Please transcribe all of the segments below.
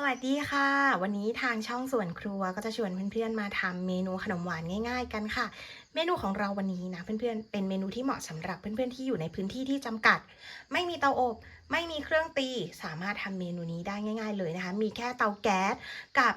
สวัสดีค่ะ วันนี้ทางช่องส่วนครัวก็จะชวนเพื่อนๆมาทำเมนูขนมหวานง่าย ๆ กันค่ะ เมนูของเราวันนี้นะเพื่อนๆเป็นเมนูที่เหมาะสำหรับเพื่อนๆที่อยู่ในพื้นที่ที่จำกัด ไม่มีเตาอบ ไม่มีเครื่องตีสามารถทำเมนูนี้ได้ง่าย ๆ เลยนะคะ มีแค่เตาแก๊สกับ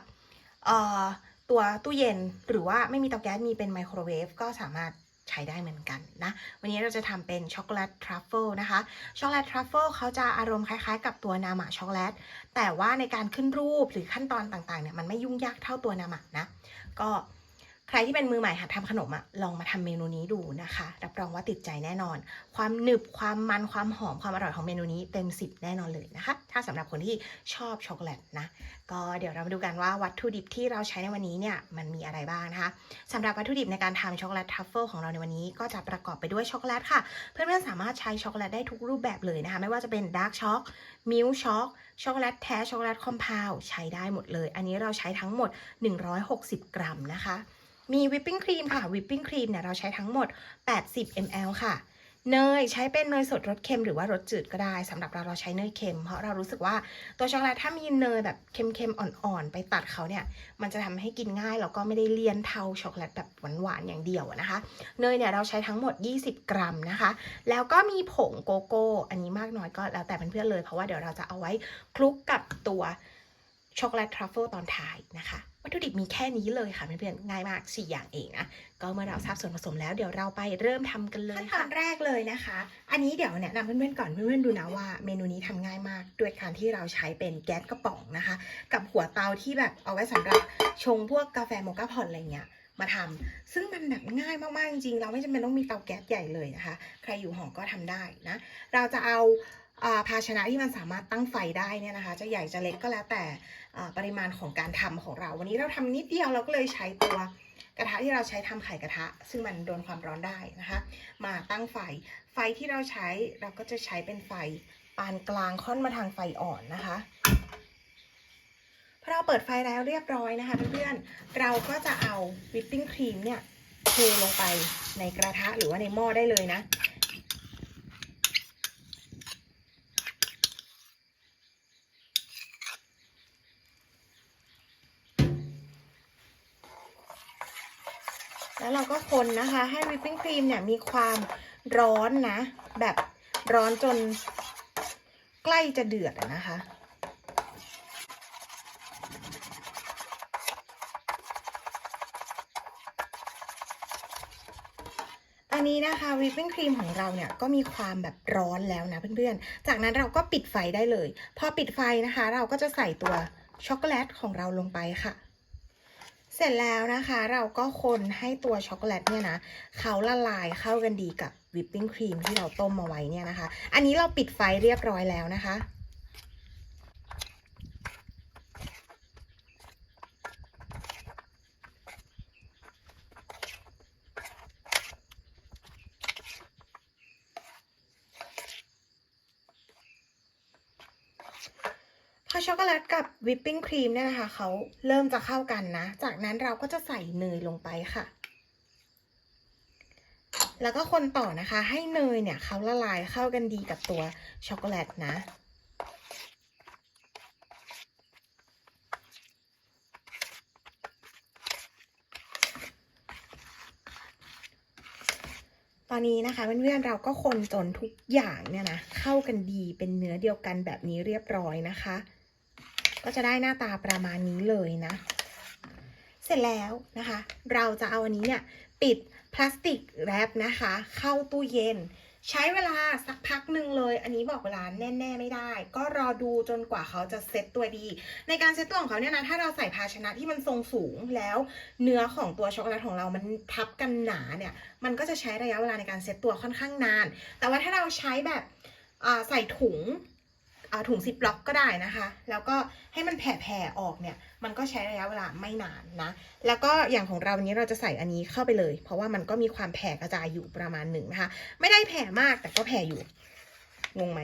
เอ่อตัวตู้เย็น หรือว่าไม่มีเตาแก๊สมีเป็นไมโครเวฟก็สามารถ ใช้ได้เหมือนกันนะ วันนี้เราจะทำเป็นช็อกโกแลตทรัฟเฟิลนะคะ ช็อกโกแลตทรัฟเฟิลเขาจะอารมณ์คล้ายๆ กับตัวนามะช็อกโกแลต แต่ว่าในการขึ้นรูปหรือขั้นตอนต่างๆเนี่ยมันไม่ยุ่งยากเท่าตัวนามะนะ ก็ ใครที่เป็นมือใหม่หัดทำขนมอะลองมาทำเมนูนี้ดูนะคะ รับรองว่าติดใจแน่นอน ความหนึบความมันความหอมความอร่อยของเมนูนี้เต็ม 10 แน่นอนเลยนะคะ ถ้าสำหรับคนที่ชอบช็อกโกแลตนะ ก็เดี๋ยวเรามาดูกันว่าวัตถุดิบที่เราใช้ในวันนี้เนี่ยมันมีอะไรบ้างนะคะสำหรับวัตถุดิบในการทำช็อกโกแลตทัฟเฟิลของเราในวันนี้ก็จะประกอบไปด้วยช็อกโกแลตค่ะ เพื่อนๆสามารถใช้ช็อกโกแลตได้ทุกรูปแบบเลยนะคะ ไม่ว่าจะเป็นดาร์กช็อกมิลช็อกช็อกโกแลตแท้ช็อกโกแลตคอมเพลใช้ได้หมดเลย อันนี้เราใช้ทั้งหมด 160 กรัมนะคะ มีวิปปิ้งครีมค่ะ วิปปิ้งครีมเนี่ยเราใช้ทั้งหมด 80 ml ค่ะ เนยใช้เป็นเนยสดรสเค็มหรือว่ารสจืดก็ได้สำหรับเราเราใช้เนยเค็ม เพราะเรารู้สึกว่าตัวช็อกโกแลตถ้ามีเนยแบบเค็มๆอ่อนๆ ไปตัดเขาเนี่ย มันจะทำให้กินง่ายแล้วก็ไม่ได้เลี่ยนเทาช็อกโกแลตแบบหวานๆอย่างเดียวนะคะ เนยเนี่ยเราใช้ทั้งหมด 20 กรัมนะคะ แล้วก็มีผงโกโก้ อันนี้มากน้อยก็แล้วแต่เพื่อนๆเลย เพราะว่าเดี๋ยวเราจะเอาไว้คลุกกับตัวช็อกโกแลตทรัฟเฟิลตอนท้ายนะคะ ตถุดิบมีแค่นี้เลยค่ะเพื่อนๆง่ายมาก4อย่างเองนะก็เมื่อเราทราบส่วนผสมแล้วเดี๋ยวเราไปเริ่มทำกันเลยขั้นตอนแรกเลยนะคะ อันนี้เดี๋ยวแนะนำเพื่อนๆก่อนเพื่อนๆดูนะว่าเมนูนี้ทำง่ายมากด้วยการที่เราใช้เป็นแก๊สกระป๋องนะคะ กับหัวเตาที่แบบเอาไว้สำหรับชงพวกกาแฟโมคาพอตอะไรเงี้ยมาทำซึ่งมันแบบง่ายมากๆจริงๆเราไม่จำเป็นต้องมีเตาแก๊สใหญ่เลยนะคะ ใครอยู่หอก็ทำได้นะ เราจะเอา ภาชนะที่มันสามารถตั้งไฟได้เนี่ยนะคะ จะใหญ่จะเล็กก็แล้วแต่ปริมาณของการทำของเรา วันนี้เราทำนิดเดียวเราก็เลยใช้ตัวกระทะที่เราใช้ทำไข่กระทะ ซึ่งมันโดนความร้อนได้นะคะ มาตั้งไฟ ไฟที่เราใช้เราก็จะใช้เป็นไฟปานกลางค่อนมาทางไฟอ่อนนะคะพอเราเปิดไฟแล้วเรียบร้อยนะคะเพื่อนๆเราก็จะเอาวิปปิ้งครีมเนี่ยเทลงไปในกระทะหรือว่าในหม้อได้เลยนะ แล้วเราก็คนนะคะให้วิปปิ้งครีมเนี่ยมีความร้อนนะ แบบร้อนจนใกล้จะเดือดนะคะอันนี้นะคะวิปปิ้งครีมของเราเนี่ยก็มีความแบบร้อนแล้วนะเพื่อนๆ จากนั้นเราก็ปิดไฟได้เลย พอปิดไฟนะคะ เราก็จะใส่ตัวช็อกโกแลตของเราลงไปค่ะ เสร็จแล้วนะคะเราก็คนให้ตัวช็อกโกแลตเนี่ยนะเขาละลายเข้ากันดีกับวิปปิ้งครีมที่เราต้มมาไว้เนี่ยนะคะ อันนี้เราปิดไฟเรียบร้อยแล้วนะคะ ช็อกโกแลตกับวิปปิ้งครีมเนี่ยนะคะเขาเริ่มจะเข้ากันนะ จากนั้นเราก็จะใส่เนยลงไปค่ะ แล้วก็คนต่อนะคะ ให้เนยเนี่ยเขาละลายเข้ากันดีกับตัวช็อกโกแลตนะตอนนี้นะคะเพื่อนๆเราก็คนจนทุกอย่างเนี่ยนะเข้ากันดีเป็นเนื้อเดียวกันแบบนี้เรียบร้อยนะคะ ก็จะได้หน้าตาประมาณนี้เลยนะ เสร็จแล้วนะคะ เราจะเอาอันนี้เนี่ยปิดพลาสติกแรปนะคะ เข้าตู้เย็น ใช้เวลาสักพักหนึ่งเลย อันนี้บอกเวลาแน่ ๆ ไม่ได้ ก็รอดูจนกว่าเขาจะเซ็ตตัวดี ในการเซ็ตตัวของเขาเนี่ยนะถ้าเราใส่ภาชนะที่มันทรงสูงแล้วเนื้อของตัวช็อกโกแลตของเรามันทับกันหนาเนี่ย มันก็จะใช้ระยะเวลาในการเซ็ตตัวค่อนข้างนาน แต่ว่าถ้าเราใช้แบบใส่ถุง ถุงซิปล็อกก็ได้นะคะ แล้วก็ให้มันแผ่ๆออกเนี่ย มันก็ใช้ระยะเวลาไม่นานนะ แล้วก็อย่างของเราวันนี้เราจะใส่อันนี้เข้าไปเลย เพราะว่ามันก็มีความแผ่กระจายอยู่ประมาณหนึ่งนะคะ ไม่ได้แผ่มากแต่ก็แผ่อยู่ งงไหม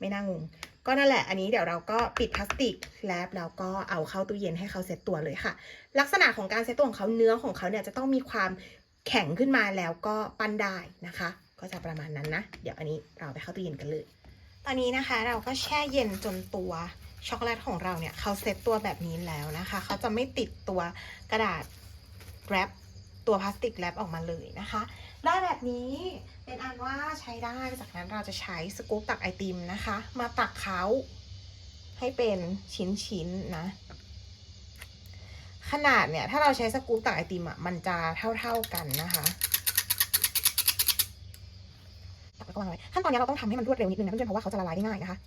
ไม่น่างง ก็นั่นแหละ อันนี้เดี๋ยวเราก็ปิดพลาสติกแล้วเราก็เอาเข้าตู้เย็นให้เขาเซ็ตตัวเลยค่ะ ลักษณะของการเซ็ตตัวของเขาเนื้อของเขาเนี่ยจะต้องมีความแข็งขึ้นมาแล้วก็ปั้นได้นะคะ ก็จะประมาณนั้นนะ เดี๋ยวอันนี้เราไปเข้าตู้เย็นกันเลย ตอนนี้นะคะเราก็แช่เย็นจนตัวช็อกโกแลตของเราเนี่ยเขาเซตตัวแบบนี้แล้วนะคะเขาจะไม่ติดตัวกระดาษแรปตัวพลาสติกแรปออกมาเลยนะคะได้แบบนี้เป็นอันว่าใช้ได้จากนั้นเราจะใช้สกู๊ปตักไอติมนะคะ มาตักเขาให้เป็นชิ้นๆนะขนาดเนี่ย ถ้าเราใช้สกู๊ปตักไอติมอะมันจะเท่าๆกันนะคะ วางไว้ขั้นตอนนี้เราต้องทำให้มันรวดเร็วนิดนึงนะเพื่อนๆเพราะว่าเขาจะละลายได้ง่ายนะคะ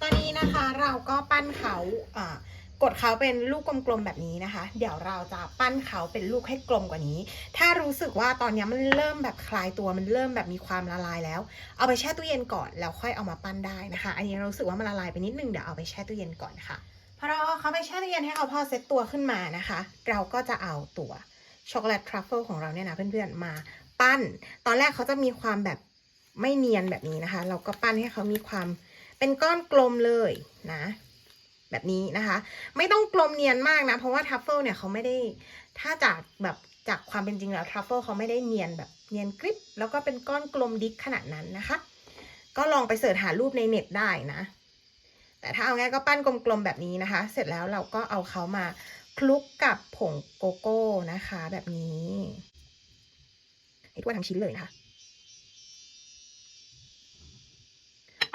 ตอนนี้นะคะเราก็ปั้นเขาอ่า กดเขาเป็นลูกกลมๆแบบนี้นะคะ เดี๋ยวเราจะปั้นเขาเป็นลูกให้กลมกว่านี้ ถ้ารู้สึกว่าตอนนี้มันเริ่มแบบคลายตัวมันเริ่มแบบมีความละลายแล้ว เอาไปแช่ตู้เย็นก่อนแล้วค่อยเอามาปั้นได้นะคะ อันนี้เรารู้สึกว่ามันละลายไปนิดนึงเดี๋ยวเอาไปแช่ตู้เย็นก่อนค่ะพอเราเอาเขาไปแช่ตู้เย็นให้เขาพอเซ็ตตัวขึ้นมานะคะ เราก็จะเอาตัวช็อกโกแลตทรัฟเฟิลของเราเนี่ยนะเพื่อนๆมาปั้น ตอนแรกเขาจะมีความแบบไม่เนียนแบบนี้นะคะ เราก็ปั้นให้เขามีความเป็นก้อนกลมเลยนะ แบบนี้นะคะ ไม่ต้องกลมเนียนมากนะ เพราะว่าทัฟเฟิลเนี่ยเขาไม่ได้ถ้าจากแบบจากความเป็นจริงแล้วทัฟเฟิลเขาไม่ได้เนียนแบบเนียนกริบแล้วก็เป็นก้อนกลมดิกขนาดนั้นนะคะ ก็ลองไปเสิร์ชหารูปในเน็ตได้นะ แต่ถ้าเอาง่ายก็ปั้นกลมๆแบบนี้นะคะ เสร็จแล้วเราก็เอาเขามาคลุกกับผงโกโก้นะคะ แบบนี้ให้ทั่วทั้งชิ้นเลยนะคะ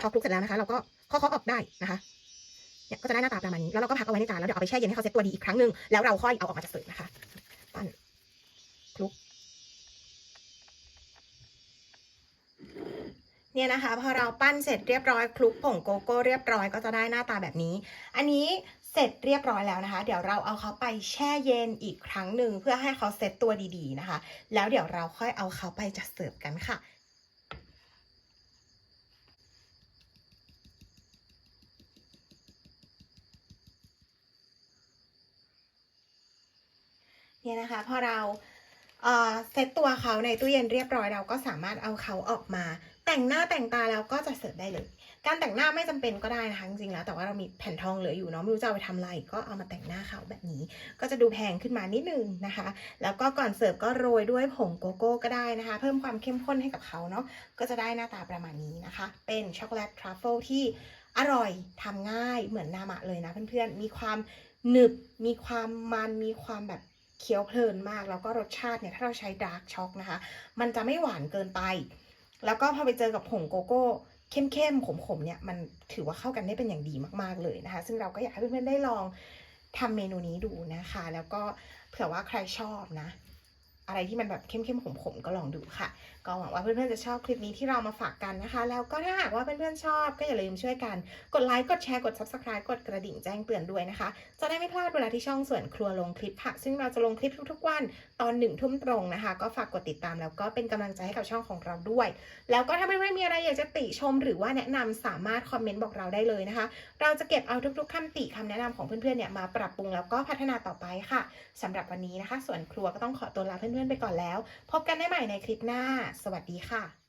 พอคลุกเสร็จแล้วนะคะ เราก็เคาะๆออกได้นะคะ เนี่ยก็จะได้หน้าตาประมาณนี้ แล้วเราก็พักเอาไว้ในจาน แล้วเดี๋ยวเอาไปแช่เย็นให้เขาเซ็ตตัวดีอีกครั้งหนึ่งแล้วเราค่อยเอาออกมาจากเสิร์ฟนะคะ ปั้นคลุก เนี่ยนะคะพอเราปั้นเสร็จเรียบร้อยคลุกผงโกโก้เรียบร้อยก็จะได้หน้าตาแบบนี้ อันนี้เสร็จเรียบร้อยแล้วนะคะ เดี๋ยวเราเอาเขาไปแช่เย็นอีกครั้งหนึ่งเพื่อให้เขาเซ็ตตัวดีๆนะคะ แล้วเดี๋ยวเราค่อยเอาเขาไปจัดเสิร์ฟกันค่ะ เนี่ยนะคะพอเราเซตตัวเขาในตู้เย็นเรียบร้อยเราก็สามารถเอาเขาออกมา แต่งหน้าแต่งตาแล้วก็จะเสิร์ฟได้เลย การแต่งหน้าไม่จำเป็นก็ได้นะคะจริงๆแล้วแต่ว่าเรามีแผ่นทองเหลืออยู่เนาะไม่รู้จะเอาไปทำอะไรก็เอามาแต่งหน้าเขาแบบนี้ ก็จะดูแพงขึ้นมานิดนึงนะคะ แล้วก็ก่อนเสิร์ฟก็โรยด้วยผงโกโก้ก็ได้นะคะ เพิ่มความเข้มข้นให้กับเขาเนาะก็จะได้หน้าตาประมาณนี้นะคะ เป็นช็อกโกแลตทรัฟเฟิลที่อร่อยทำง่ายเหมือนนามะเลยนะเพื่อนๆมีความหนึบมีความมันมีความแบบ เคี้ยวเพลินมาก แล้วก็รสชาติเนี่ยถ้าเราใช้ดาร์กช็อกนะคะ มันจะไม่หวานเกินไป แล้วก็พอไปเจอกับผงโกโก้เข้มๆขมๆเนี่ยมันถือว่าเข้ากันได้เป็นอย่างดีมากๆเลยนะคะ ซึ่งเราก็อยากให้เพื่อนๆได้ลองทำเมนูนี้ดูนะคะ แล้วก็เผื่อว่าใครชอบนะ อะไรที่มันแบบเข้มๆขมๆก็ลองดูค่ะ ก็หวังว่าเพื่อนๆจะชอบคลิปนี้ที่เรามาฝากกันนะคะ แล้วก็ถ้าหากว่าเพื่อนๆชอบก็อย่าลืมช่วยกัน กดไลค์ กดแชร์ กด subscribe กดกระดิ่งแจ้งเตือนด้วยนะคะ จะได้ไม่พลาดเวลาที่ช่องส่วนครัวลงคลิปค่ะ ซึ่งเราจะลงคลิปทุกๆวันตอนหนึ่งทุ่มตรงนะคะ ก็ฝากกดติดตามแล้วก็เป็นกำลังใจให้กับช่องของเราด้วย แล้วก็ถ้าเพื่อนๆมีอะไรอยากจะติชม หรือว่าแนะนำสามารถคอมเมนต์บอกเราได้เลยนะคะ เราจะเก็บเอาทุกๆคำติคำแนะนำของเพื่อนๆเนี่ยมาปรับปรุงแล้วก็พัฒนาต่อไปค่ะสำหรับวันนี้นะคะ ส่วนครัวก็ต้องขอตัวลาเพื่อนๆไปก่อนแล้ว พบกันได้ใหม่ในคลิปหน้า สวัสดีค่ะ